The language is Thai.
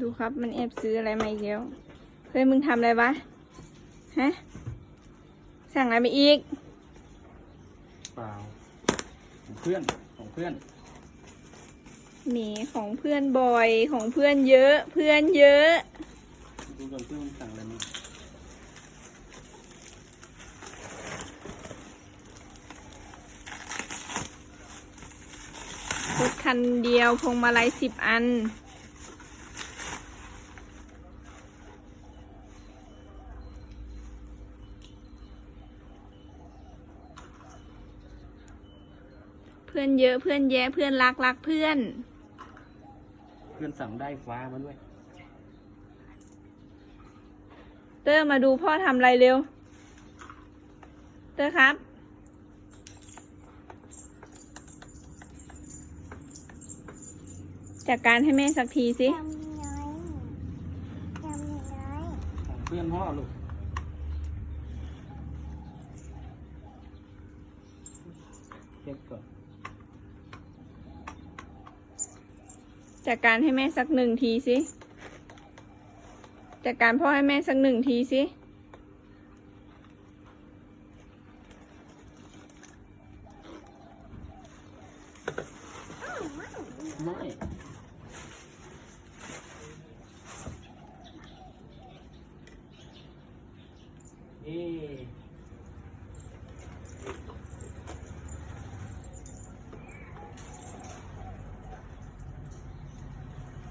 ดูครับมันแอบซื้ออะไรมาอีกแล้วเฮ้ยมึงทำอะไรวะฮะสั่งอะไรมาอีก เปล่าของเพื่อนของเพื่อนหมีของเพื่อนบ่อยของเพื่อนเยอะ เพื่อนเยอะ ดูก่อนเพื่อนมันสั่งอะไรมารถคันเดียวพวงมาลัยสิบอัน เพื่อนเยอะเพื่อนแยะเพื่อนรักรักเพื่อน เพื่อนสั่งได้ฟ้ามาด้วย เตอร์มาดูพ่อทำอะไรเร็ว เตอร์ครับ จัดการให้แม่สักทีสิทำน้อยทำน้อยของเพื่อนพ่อลูก เช็คก่อน จัดการให้แม่สักหนึ่งทีสิจัดการพ่อให้แม่สักหนึ่งทีสิไม่เอ๊